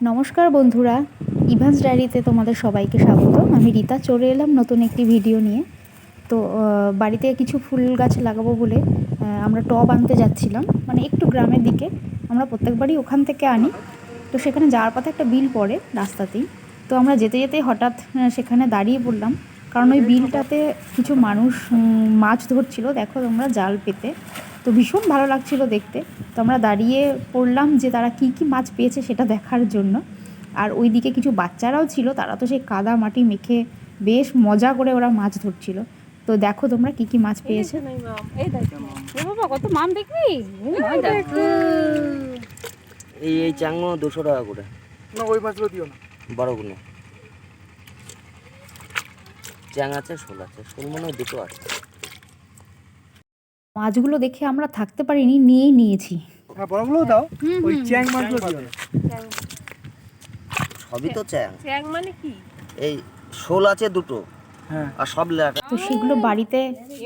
নমস্কার বন্ধুরা, ইভান্স ডায়েরিতে তোমাদের সবাইকে স্বাগত। আমি রীতা, চলে এলাম নতুন একটি ভিডিও নিয়ে। তো বাড়িতে কিছু ফুল গাছ লাগাবো বলে আমরা টব আনতে যাচ্ছিলাম মানে একটু গ্রামের দিকে। আমরা প্রত্যেকবারই ওখান থেকে আনি। তো সেখানে যাওয়ার পথে একটা বিল পড়ে রাস্তাতেই। তো আমরা যেতে যেতে হঠাৎ সেখানে দাঁড়িয়ে পড়লাম। কারণ ওই বিলটাতে কিছু মানুষ মাছ ধরছিল। দেখো তোমরা জাল পেতে। তো ভীষণ ভালো লাগছিল দেখতে। তো আমরা দাঁড়িয়ে পড়লাম যে তারা কি কি মাছ পেয়েছে সেটা দেখার জন্য। আর ওইদিকে কিছু বাচ্চারাও ছিল তারা তো সেই কাদা মাটি মেখে বেশ মজা করে ওরা মাছ ধরছিল। তো দেখো তোমরা কি কি মাছ পেয়েছে। এই কত মাম দেখবি? এই এই চাংগুলো দুশো টাকা করে। না ওই মাছগুলো দিও না। বড়গুলো চ্যাং আছে শোল আছে শোল মনে হয় দুটো আছে। মাছগুলো দেখে আমরা থাকতে পারিনি নিয়েই নিয়েছি। হ্যাঁ বড়গুলো দাও। ওই চ্যাং মাছগুলো দিও। সবই তো চ্যাং। চ্যাং মানে কি? এই শোল আছে দুটো। হ্যাঁ। আর সব তো সেগুলো বাড়িতে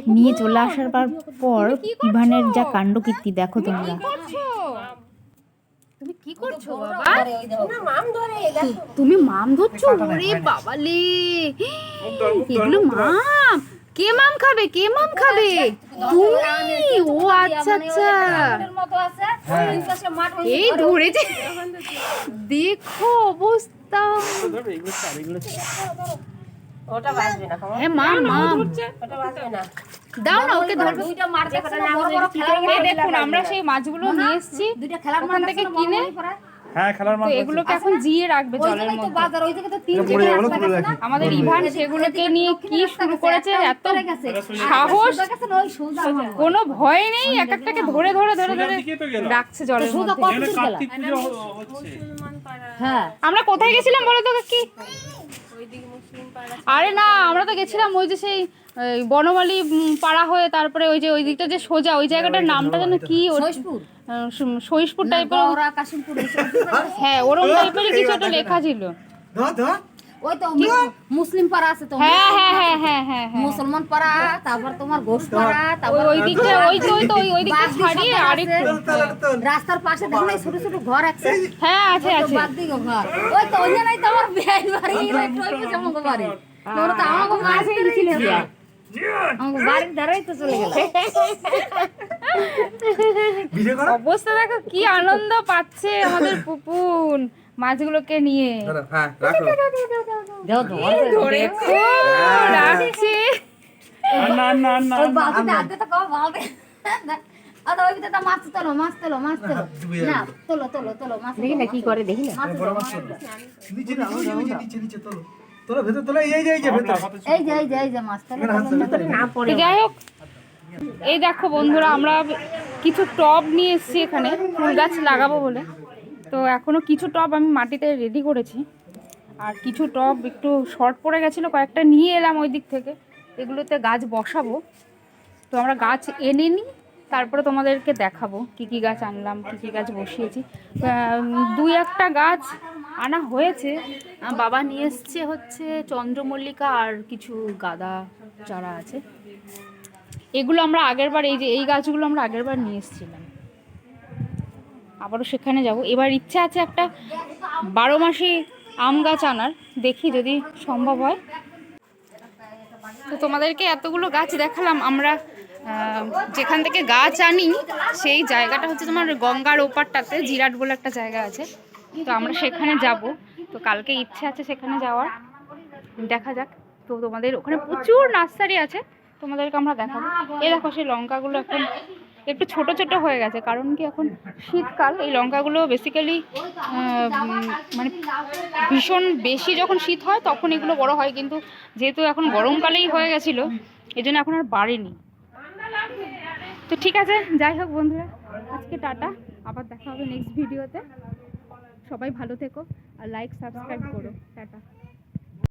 নিয়ে চলে আসার পর- পর ইভানের যা কাণ্ডকীর্তি দেখো তোমরা। তুমি কি করছ? বাবা? তুমি মাম ধরছো? ওরে বাবালে! এগুলো মাম। কে মাম খাবে? কে মাম খাবে? তুমি? ও আচ্ছা আচ্ছা। এই ধরেছে। দেখো অবস্থা। হ্যাঁ মাম মাম। দাও না ওকে ধরবে দেখুন আমরা সেই মাছগুলো নিয়ে এসেছি। ওখান থেকে কিনে হ্যাঁ খেলার মাছ এগুলোকে এখন জিয়ে রাখবে জলের মধ্যে। পড়ে যাবে না তুলে রাখি আমাদের ইভান সেগুলোকে নিয়ে কি শুরু করেছে এত সাহস? কোনো ভয় নেই এক একটাকে ধরে ধরে ধরে ধরে রাখছে জলের মধ্যে। আমরা কোথায় গেছিলাম বলো তো কি আরে না আমরা তো গেছিলাম ওই যে সেই বনমালী পাড়া হয়ে তারপরে ওই যে ওই দিকটা যে সোজা ওই জায়গাটার নামটা যেন কি সহিষ্পুর টাইপের হ্যাঁ ওরম টাইপের কিছু একটা লেখা ছিল। ওই তো মুসলিম পাড়া আছে তো হ্যাঁ হ্যাঁ হ্যাঁ হ্যাঁ হ্যাঁ হ্যাঁ। মুসলমান পাড়া তারপর তোমার ঘোষ পাড়া তারপর ওই দিকটা ওই তো ওই তো ওই- ওই দিকটা ছাড়িয়ে আরেকটু। রাস্তার পাশে দেখো না ছোট ছোট ঘর আছে হ্যাঁ আছে আছে। বাদ দিকে ঘর। ওই তো ওই নাই তো আমার বাড়ি একটু অল্প জামাকে বাড়ি। তোর তো আমাকে গেছিলে আমাকে বাড়ির ধারাই তো চলে গেল ভিডিও অবস্থা দেখো কি আনন্দ পাচ্ছে আমাদের পুপুন মাছগুলোকে নিয়ে হ্যাঁ রাখছে না না না মাছ তোলো মাছ তোলো মাছ তোলো না তোলো তোলো তোলো মাছ দেখি না কি করে দেখি না মাছ তোলো, মাছ তোলো। নিচে নিচে নিচে নিচে নিচে তোলো তোলো ভেতর তোলো এই যে এই যে ভেতর। এই যে এই যে এই যে মাছ তোলো এখানে হাত তোলো, না তো যাই হোক এই দেখো বন্ধুরা আমরা কিছু টব নিয়ে এসেছি এখানে। ফুল গাছ লাগাবো বলে। তো এখনও কিছু টব আমি মাটিতে রেডি করেছি। আর কিছু টব একটু শর্ট পড়ে গেছিল কয়েকটা নিয়ে এলাম ওই দিক থেকে। এগুলোতে গাছ বসাবো। তো আমরা গাছ এনে নিই তারপরে তোমাদেরকে দেখাবো কি কি গাছ আনলাম কি কি গাছ বসিয়েছি। দুই একটা গাছ আনা হয়েছে। বাবা নিয়ে এসছে হচ্ছে চন্দ্রমল্লিকা আর কিছু গাদা চারা আছে। এগুলো আমরা আগের বার, এই যে এই গাছগুলো আমরা আগের বার নিয়ে এসেছিলাম। আবারও সেখানে যাব। এবার ইচ্ছা আছে একটা বারো মাসি আম গাছ আনার। দেখি যদি সম্ভব হয়। তো তোমাদেরকে এতগুলো গাছ দেখালাম। আমরা যেখান থেকে গাছ আনি, সেই জায়গাটা হচ্ছে তোমার গঙ্গার ওপারটাতে, জিরাট বলে একটা জায়গা আছে। তো আমরা সেখানে যাব। তো কালকে ইচ্ছে আছে সেখানে যাওয়ার। দেখা যাক। তো তোমাদের ওখানে প্রচুর নার্সারি আছে। তোমাদেরকে আমরা দেখাবো। এ দেখো সেই লঙ্কাগুলো এখন একটু ছোট ছোট হয়ে গেছে। কারণ কি এখন শীতকাল, এই লঙ্কাগুলো বেসিক্যালি মানে ভীষণ বেশি যখন শীত হয় তখন এগুলো বড় হয়। কিন্তু যেহেতু এখন গরমকালেই হয়ে গেছিল এই জন্য এখন আর বাড়েনি। তো ঠিক আছে, যাই হোক বন্ধুরা। আজকে টাটা। আবার দেখা হবে নেক্সট ভিডিওতে সবাই ভালো থেকো আর লাইক সাবস্ক্রাইব করো। টাটা।